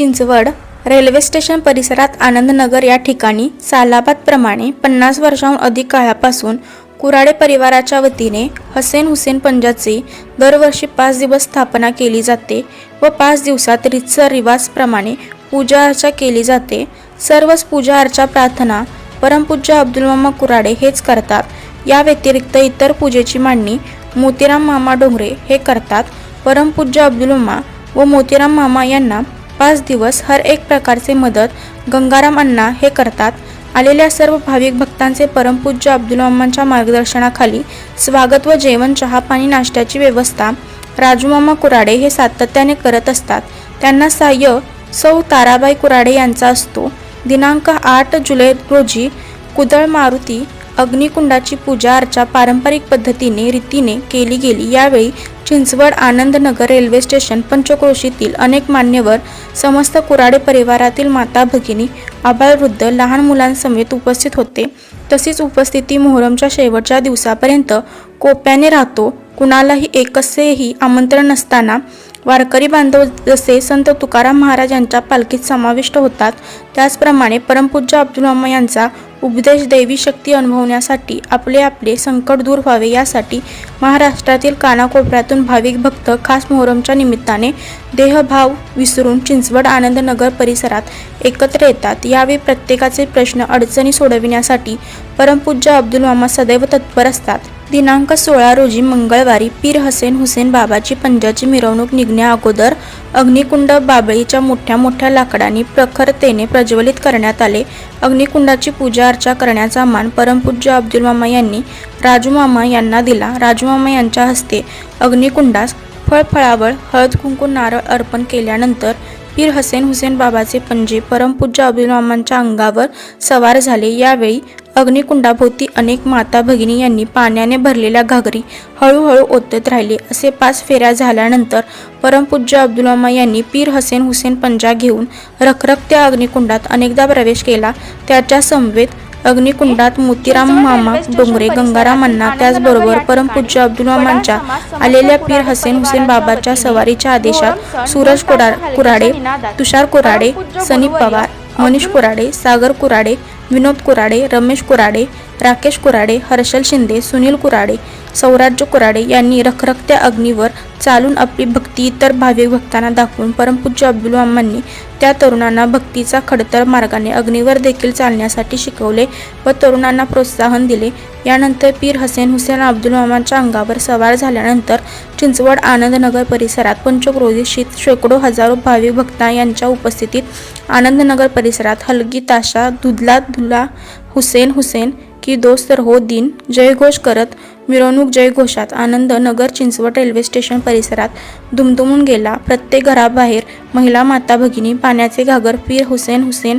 Chinchwad railway station परिसरात आनंदनगर या ठिकाणी सालाबादप्रमाणे पन्नास वर्षांहून अधिक काळापासून कुराडे परिवाराच्या वतीने हसेन हुसेन पंजाची दरवर्षी पाच दिवस स्थापना केली जाते व पाच दिवसात रितसर रिवाजप्रमाणे पूजा अर्चा केली जाते. सर्वच पूजा अर्चा प्रार्थना परमपूज्य अब्दुल मामा कुराडे हेच करतात. या व्यतिरिक्त इतर पूजेची मांडणी मोतीराम मामा डोंगरे हे करतात. परमपूज्य अब्दुल मामा व मोतीराम मामा यांना पाच दिवस हर एक प्रकारचे मदत गंगाराम अण्णा हे करतात. आलेल्या सर्व भाविक भक्तांचे परमपूज्य अब्दुल मामांच्या मार्गदर्शनाखाली स्वागत व जेवण चहा पाणी नाश्त्याची व्यवस्था राजूमामा कुराडे हे सातत्याने करत असतात. त्यांना सहाय्य सौ ताराबाई कुराडे यांचा असतो. दिनांक आठ जुलै रोजी कुदळ मारुती अग्निकुंडाची पूजा अर्चा पारंपरिक पद्धतीने रीतीने केली गेली. यावेळी चिंचवड आनंदनगर रेल्वे स्टेशन पंचक्रोशीतील अनेक मान्यवर समस्त कुराडे परिवारातील माता भगिनी आबालवृद्ध लहान मुलांसमेत उपस्थित होते. तसेच उपस्थिती मोहरमच्या शेवटच्या दिवसापर्यंत कोप्याने राहतो. कुणालाही एकसेही आमंत्रण नसताना वारकरी बांधव जसे संत तुकाराम महाराज यांच्या पालखीत समाविष्ट होतात. त्याचप्रमाणे परमपूज्य अब्दुल अम्मा यांचा उपदेश दैवी शक्ती अनुभवण्यासाठी आपले आपले संकट दूर व्हावे यासाठी महाराष्ट्रातील कानाकोपऱ्यातून भाविक भक्त खास मोहरमच्या निमित्ताने देहभाव विसरून चिंचवड आनंदनगर परिसरात एकत्र येतात. यावेळी प्रत्येकाचे प्रश्न अडचणी सोडविण्यासाठी परमपूज्य अब्दुल मामा सदैव तत्पर असतात. दिनांक सोळा रोजी मंगळवारी पीर हसेन हुसेन बाबाची पंजाची मिरवणूक निघण्या अगोदर अग्निकुंड बाबळीच्या मोठ्या मोठ्या लाकडांनी प्रखरतेने प्रज्वलित करण्यात आले. अग्निकुंडाची पूजा अर्चा करण्याचा मान परमपूज्य अब्दुल मामा यांनी राजूमामा यांना दिला. राजूमामा यांच्या हस्ते अग्निकुंडास फळफळावळ हळद कुंकू नारळ अर्पण केल्यानंतर पीर हसेन हुसेन बाबाचे पंजे परमपूज्य अब्दुल मामांच्या अंगावर सवार झाले. यावेळी अग्निकुंडाभोवती अनेक माता भगिनी यांनी पाण्याने भरलेल्या घागरी हळूहळू ओतत राहिले. असे पाच फेऱ्या झाल्यानंतर परमपूज्य अब्दुल मामा यांनी पीर हसेन हुसेन पंजा घेऊन रखरखत्या अग्निकुंडात अनेकदा प्रवेश केला. त्याच्या समवेत अग्निकुंडात मोतीराम मामा डोंगरे गंगाराम अण्णा त्याचबरोबर परमपूज्य अब्दुल मामांच्या आलेल्या पीर हसेन हुसेन बाबाच्या सवारीच्या आदेशात सूरज कुडा कुराडे तुषार कुराडे सनी पवार मनीष कुराडे सागर कुराडे विनोद कुराडे रमेश कुराडे राकेश कुराडे हर्षल शिंदे सुनील कुराडे सौराज्य कुराडे यांनी रखरखत्या अग्नीवर चालून आपली भक्ती इतर भाविक भक्तांना दाखवून परमपूज्य अब्दुल अम्मांनी त्या तरुणांना भक्तीचा खडतर मार्गाने अग्नीवर देखील चालण्यासाठी शिकवले व तरुणांना प्रोत्साहन दिले. यानंतर पीर हसेन हुसेन अब्दुल मामांच्या अंगावर सवार झाल्यानंतर चिंचवड आनंदनगर परिसरात पंचक्रोधीशीत शेकडो हजारो भाविक भक्ता यांच्या उपस्थितीत आनंदनगर परिसरात हलगी ताशा दुधला दुला हुसेन हुसेन की दोस्त हो दिन जयघोष करत मिरवणूक जयघोषात आनंद नगर चिंचवड रेल्वे स्टेशन परिसरात दुमदुमून गेला. प्रत्येक घराबाहेर महिला माता भगिनी पाण्याचे घागर पीर हुसेन हुसेन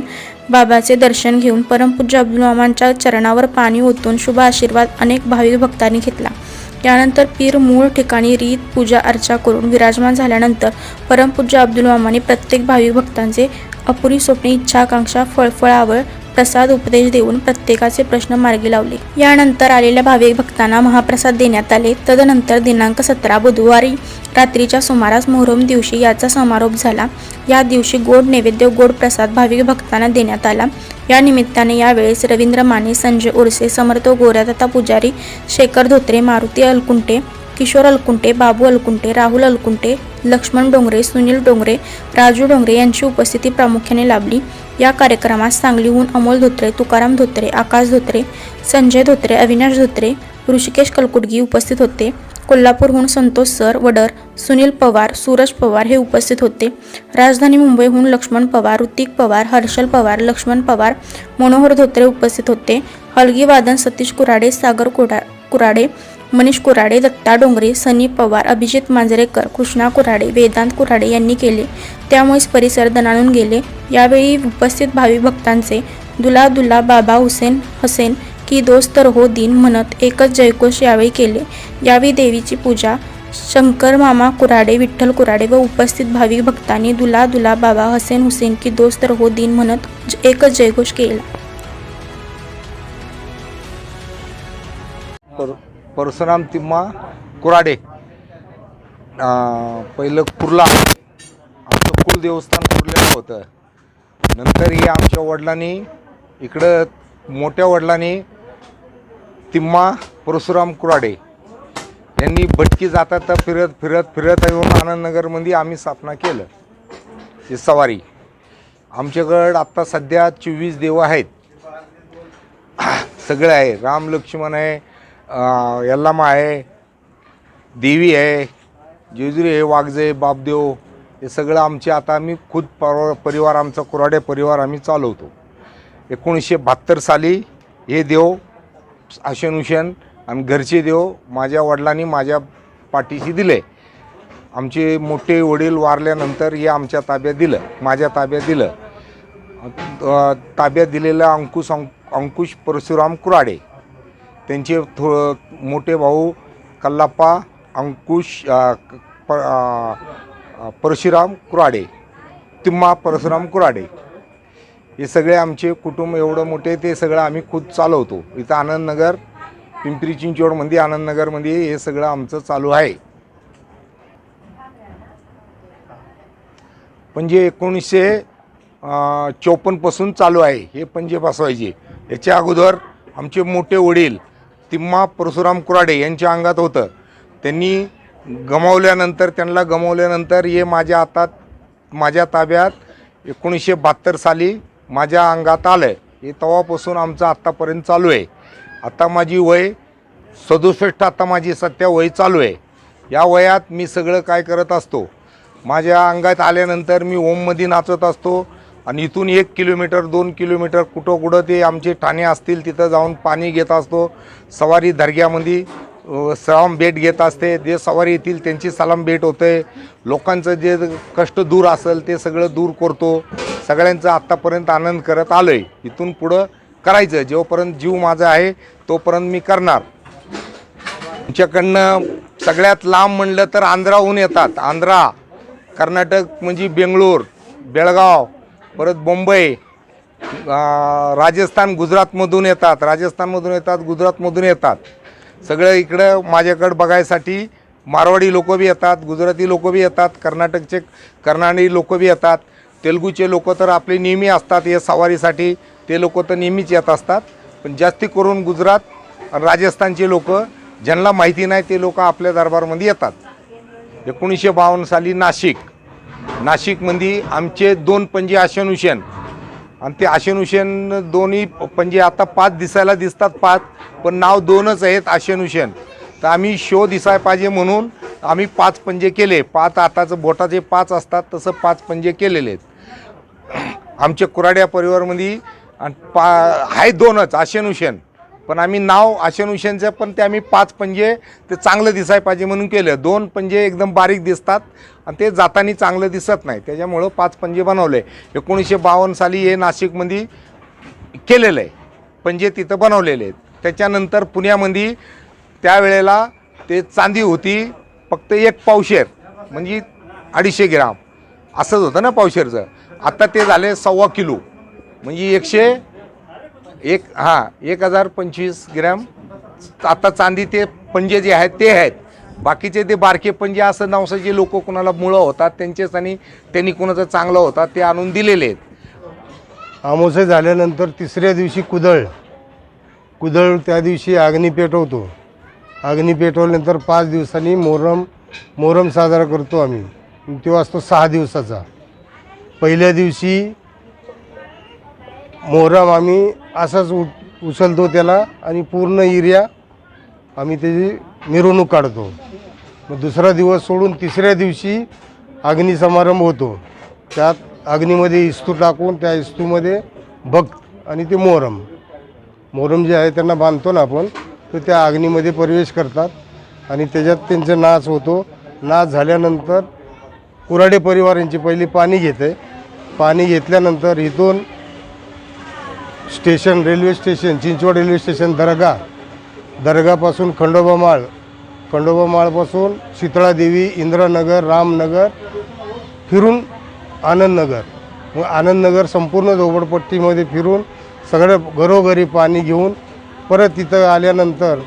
बाबाचे दर्शन घेऊन परमपूज्य अब्दुल मामांच्या चरणावर पाणी ओतून शुभ आशीर्वाद अनेक भाविक भक्तांनी घेतला. यानंतर पीर मूळ ठिकाणी रीत पूजा अर्चा करून विराजमान झाल्यानंतर परमपूज्य अब्दुल मामाने प्रत्येक भाविक भक्तांचे अपुरी स्वप्ने इच्छाकांक्षा फळफळावळ प्रसाद उपदेश देऊन प्रत्येकाचे प्रश्न मार्गी लावले. यानंतर आलेल्या भाविक भक्तांना महाप्रसाद देण्यात आले. तदनंतर दिनांक सतरा बुधवारी रात्रीच्या सुमारास मोहरम दिवशी याचा समारोप झाला. या दिवशी गोड नैवेद्य गोड प्रसाद भाविक भक्तांना देण्यात आला. या निमित्ताने यावेळेस रवींद्र माने संजय उर्से समर्थ गोऱ्यादत्ता पुजारी शेखर धोत्रे मारुती अलकुंटे किशोर अलकुंटे बाबू अलकुंटे राहुल अलकुंटे लक्ष्मण डोंगरे सुनील डोंगरे राजू डोंगरे यांची उपस्थिती प्रामुख्याने लाभली. या कार्यक्रमात सांगलीहून अमोल धोत्रे तुकाराम धोत्रे आकाश धोत्रे संजय धोत्रे अविनाश धोत्रे ऋषिकेश कलकुडगी उपस्थित होते. कोल्हापूरहून संतोष सर वडर सुनील पवार सूरज पवार हे उपस्थित होते. राजधानी मुंबईहून लक्ष्मण पवार ऋतिक पवार हर्षल पवार लक्ष्मण पवार मनोहर धोत्रे उपस्थित होते. हलगी वादन सतीश कुराडे सागर कुडा कुराडे मनीष कुराडे दत्ता डोंगरे सनी पवार अभिजित मांजरेकर कृष्णा कुराडे वेदांत कुराडे यांनी केले. त्यामुळेच परिसर दणाणून गेले. यावेळी उपस्थित भावी भक्तांचे दुला दुला बाबा हुसेन हसेन की दोस्त रहो दिन म्हणत एकच जयघोष यावेळी केले. यावेळी देवीची पूजा शंकर मामा कुराडे विठ्ठल कुराडे व उपस्थित भाविक भक्तांनी दुला दुला बाबा हसेन हुसेन की दोस्त रहो दिन म्हणत ज- एकच जयघोष केला. परशुराम तिम्मा कुराडे. पहिलं कुर्ला. आमचं कुल देवस्थान कुर्ल्याला होतं. नंतर हे आमच्या वडिलांनी इकडं मोठ्या वडिलांनी तिम्मा परशुराम कुराडे यांनी भटकी जातात फिरत फिरत फिरत येऊन आनंदनगरमध्ये आम्ही स्थापना केलं. ही सवारी. आमच्याकडं आत्ता सध्या चोवीस देव आहेत. सगळे आहे. राम लक्ष्मण आहे यल्लामा आहे देवी आहे जेजुरी आहे वाघजे बापदेव हे सगळं आमचे आता आम्ही खुद पर परिवार आमचा कुराडे परिवार आम्ही चालवतो एकोणीसशे बहात्तर साली हे देव आशनुशन आणि घरचे देव माझ्या वडिलांनी माझ्या पाठीशी दिले. आमचे मोठे वडील वारल्यानंतर हे आमच्या ताब्यात दिलं माझ्या ताब्यात दिलं. ताब्यात दिलेलं अंकुश अंक- अंकुश परशुराम कुराडे. त्यांचे थो मोठे भाऊ कल्लाप्पा अंकुश क- प परशुराम कुराडे तिम्मा परशुराम कुराडे. हे सगळे आमचे कुटुंब एवढं मोठे ते सगळं आम्ही खुद चालवतो. इथं आनंदनगर पिंपरी चिंचवडमध्ये आनंदनगरमध्ये हे सगळं आमचं चालू आहे. पणजे एकोणीसशे चौपन्नपासून चालू आहे हे पंजे बसवायचे. याच्या अगोदर आमचे मोठे वडील तिम्मा परशुराम कुराडे यांच्या अंगात होतं. त्यांनी गमावल्यानंतर त्यांना गमावल्यानंतर हे माझ्या हातात माझ्या ताब्यात एकोणीसशे बहात्तर साली माझ्या अंगात आलं हे तेव्हापासून आमचं आत्तापर्यंत चालू आहे. आता माझी वय सदुसष्ट आता माझी सध्या वय चालू आहे. या वयात मी सगळं काय करत असतो? माझ्या अंगात आल्यानंतर मी ओममध्ये नाचत असतो. आणि इथून एक किलोमीटर दोन किलोमीटर कुठं कुठं ते आमचे ठाणे असतील तिथं जाऊन पाणी घेत असतो. सवारी दर्ग्यामध्ये सलाम भेट घेत असते. जे सवारी येतील त्यांची सलाम भेट होते. लोकांचं जे कष्ट दूर असेल ते सगळं दूर करतो. सगळ्यांचं आत्तापर्यंत आनंद करत आलो आहे इथून पुढं करायचं. जोपर्यंत जीव माझा आहे तोपर्यंत मी करणार. तुमच्याकडनं सगळ्यात लांब म्हणलं तर आंध्राहून येतात. आंध्रा कर्नाटक म्हणजे बेंगळूर बेळगाव परत मुंबई राजस्थान गुजरातमधून येतात. राजस्थानमधून येतात गुजरातमधून येतात. सगळं इकडं माझ्याकडं बघायसाठी मारवाडी लोक बी येतात गुजराती लोक बी येतात कर्नाटकचे कर्नाटकी लोक बी येतात. तेलुगूचे लोक तर आपले नेहमी असतात या सवारीसाठी. ते लोक तर नेहमीच येत असतात. पण जास्ती करून गुजरात राजस्थानचे लोक ज्यांना माहिती नाही ते लोक आपल्या दरबारमध्ये येतात. एकोणीसशे बावन्न साली नाशिक. नाशिकमध्ये आमचे दोन पंजे आशनुशन आणि ते आशनुशन दोन्ही पंजे आता पाच दिसायला दिसतात पाच पण नाव दोनच आहेत आशनुशन तर आम्ही शो दिसाय पाहिजे म्हणून आम्ही पाच पंजे केले. पाच आताचं बोटाचे पाच असतात तसं पाच पंजे केलेले आहेत. आमच्या कुराड्या परिवारमध्ये आणि पा आहे दोनच आशनुशन पण आम्ही नाव आशनुशनचं पण ते आम्ही पाच पंजे ते चांगलं दिसाय पाहिजे म्हणून केलं. दोन पंजे एकदम बारीक दिसतात आणि ते जाताना चांगलं दिसत नाही. त्याच्यामुळं पाच पंजे बनवले. एकोणीसशे बावन्न साली हे नाशिकमध्ये केलेलं आहे. पंजे तिथं बनवलेले आहेत. त्याच्यानंतर पुण्यामध्ये त्यावेळेला ते चांदी होती फक्त एक पावशेर म्हणजे अडीचशे ग्राम. असंच होतं ना पावशेरचं. आता ते झाले सव्वा किलो म्हणजे एकशे एक हां एक हजार पंचवीस ग्रॅम आता चांदी ते पंजे जे आहेत ते आहेत. बाकीचे ते बारके पंजे असं नवसाचे लोक कुणाला मुळं होतात त्यांचेच आणि त्यांनी कुणाचं चांगलं होतात ते आणून दिलेले आहेत. आमोसे झाल्यानंतर तिसऱ्या दिवशी कुदळ. कुदळ त्या दिवशी अग्नी पेटवतो. अग्नी पेटवल्यानंतर पाच दिवसांनी मोहरम मोहरम साजरा करतो आम्ही. तो असतो सहा दिवसाचा. पहिल्या दिवशी मोहरम आम्ही असाच उ उचलतो त्याला आणि पूर्ण एरिया आम्ही त्याची मिरवणूक काढतो. मग दुसरा दिवस सोडून तिसऱ्या दिवशी अग्नी समारंभ होतो. त्यात अग्नीमध्ये इस्तू टाकून त्या इस्तूमध्ये भक्त आणि ते मोहरम. मोहरम जे आहे त्यांना बांधतो ना आपण तर त्या अग्नीमध्ये प्रवेश करतात आणि त्याच्यात त्यांचा नाच होतो. नाच झाल्यानंतर कुराडे परिवार यांची पहिली पाणी घेते. पाणी घेतल्यानंतर इथून station railway station Chinchwad railway station दर्गा दर्गापासून खंडोबा माळ. खंडोबा माळपासून शीतळादेवी इंद्रनगर रामनगर फिरून आनंदनगर. मग आनंदनगर संपूर्ण झोपडपट्टीमध्ये फिरून सगळं घरोघरी पाणी घेऊन परत तिथं आल्यानंतर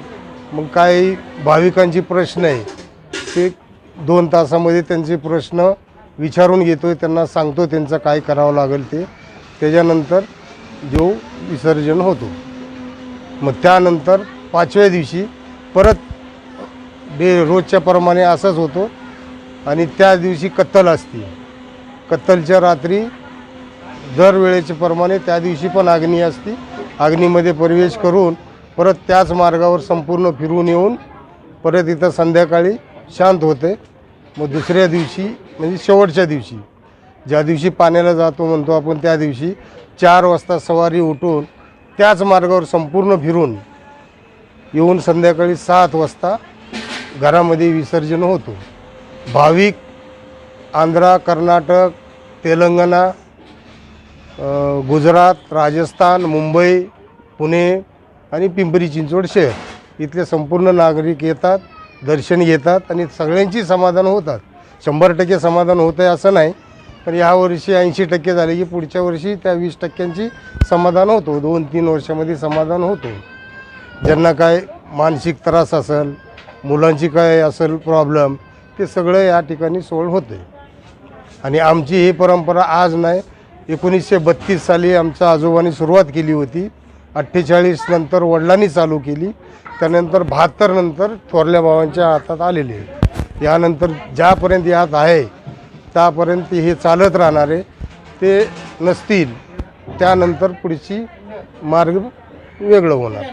मग काही भाविकांची प्रश्न आहे. ते दोन तासामध्ये त्यांचे प्रश्न विचारून घेतो त्यांना सांगतो त्यांचं काय करावं लागेल ते. त्याच्यानंतर देव विसर्जन होतो. मग त्यानंतर पाचव्या दिवशी परत डे रोजच्या प्रमाणे असंच होतो आणि त्या दिवशी कत्तल असते. कत्तलच्या रात्री दरवेळेच्या प्रमाणे त्या दिवशी पण अग्नी असते. अग्नीमध्ये प्रवेश करून परत त्याच मार्गावर संपूर्ण फिरून येऊन परत इथं संध्याकाळी शांत होते. मग दुसऱ्या दिवशी म्हणजे शेवटच्या दिवशी ज्या दिवशी पाण्याला जातो म्हणतो आपण त्या दिवशी चार वाजता सवारी उठून त्याच मार्गावर संपूर्ण फिरून येऊन संध्याकाळी सात वाजता घरामध्ये विसर्जन होतो. भाविक आंध्रा कर्नाटक तेलंगणा गुजरात राजस्थान मुंबई पुणे आणि पिंपरी चिंचवड शहर इथले संपूर्ण नागरिक येतात दर्शन घेतात आणि सगळ्यांची समाधान होतात. शंभर टक्के समाधान होतं आहे असं नाही. पण यावर्षी ऐंशी टक्के झाले की पुढच्या वर्षी त्या वीस टक्क्यांची समाधान होतो. दोन तीन वर्षामध्ये समाधान होतो. ज्यांना काय मानसिक त्रास असेल मुलांची काय असेल प्रॉब्लेम ते सगळं या ठिकाणी सोड होते. आणि आमची ही परंपरा आज नाही. एकोणीसशे बत्तीस साली आमच्या आजोबांनी सुरुवात केली होती. अठ्ठेचाळीस नंतर वडिलांनी चालू केली. त्यानंतर बहात्तर नंतर थोरल्या भावांच्या हातात आलेली. यानंतर ज्यापर्यंत यात आहे त्यापर्यंत हे चालत राहणारे ते नसतील त्यानंतर पुढची मार्ग वेगळं होणार.